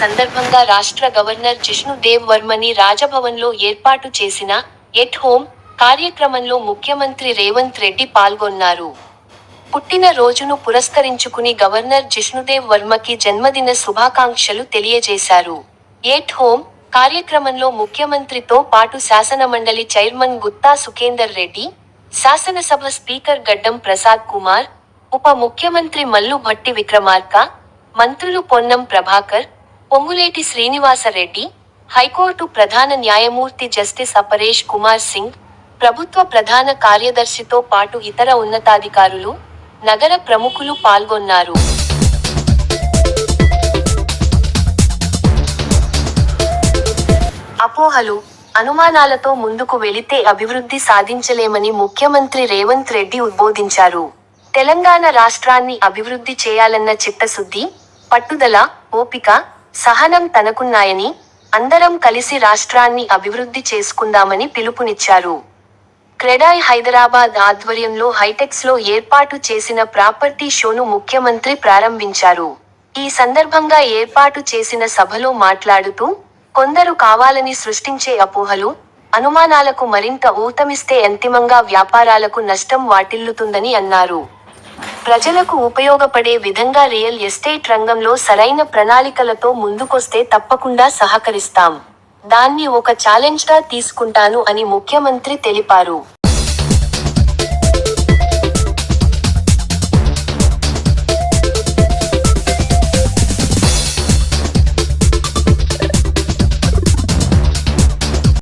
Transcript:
సందర్భంగా రాష్ట్ర గవర్నర్ జిష్ణు దేవ్ వర్మని రాజభవన్లో ఏర్పాటు చేసిన ఎట్ హోమ్ కార్యక్రమంలో ముఖ్యమంత్రి రేవంత్ రెడ్డి పాల్గొన్నారు. పుట్టిన రోజును పురస్కరించుకుని గవర్నర్ జిష్ణుదేవ్ వర్మకి జన్మదిన శుభాకాంక్షలు తెలియజేశారు. ఎట్ హోమ్ కార్యక్రమంలో ముఖ్యమంత్రితో పాటు శాసనమండలి చైర్మన్ గుత్తా సుఖేందర్ రెడ్డి శాసనసభ స్పీకర్ గడ్డం ప్రసాద్ కుమార్ ఉప ముఖ్యమంత్రి మల్లు భట్టి విక్రమార్క మంత్రులు పొన్నం ప్రభాకర్ పొంగులేటి శ్రీనివాసరెడ్డి హైకోర్టు ప్రధాన న్యాయమూర్తి జస్టిస్ అపరేష్ కుమార్ సింగ్ ప్రభుత్వ ప్రధాన కార్యదర్శితో పాటు ఇతర ఉన్నతాధికారులు నగర ప్రముఖులు పాల్గొన్నారు. అపోహలు అనుమానాలతో ముందుకు వెళితే అభివృద్ధి సాధించలేమని ముఖ్యమంత్రి రేవంత్ రెడ్డి ఉద్బోధించారు. తెలంగాణ రాష్ట్రాన్ని అభివృద్ధి చేయాలన్న చిత్తశుద్ధి పట్టుదల ఓపిక సహనం తనకున్నాయని అందరం కలిసి రాష్ట్రాన్ని అభివృద్ధి చేసుకుందామని పిలుపునిచ్చారు. క్రెడాయ్ హైదరాబాద్ ఆధ్వర్యంలో హైటెక్స్లో ఏర్పాటు చేసిన ప్రాపర్టీ షోను ముఖ్యమంత్రి ప్రారంభించారు. ఈ సందర్భంగా ఏర్పాటు చేసిన సభలో మాట్లాడుతూ కొందరు కావాలని సృష్టించే అపోహలు అనుమానాలకు మరింత ఊతమిస్తే అంతిమంగా వ్యాపారాలకు నష్టం వాటిల్లుతుందని అన్నారు. ప్రజలకు ఉపయోగపడే విధంగా రియల్ ఎస్టేట్ రంగంలో సరైన ప్రణాళికలతో ముందుకొస్తే తప్పకుండా సహకరిస్తాం. దాన్ని ఒక ఛాలెంజ్గా తీసుకుంటాను అని ముఖ్యమంత్రి తెలిపారు.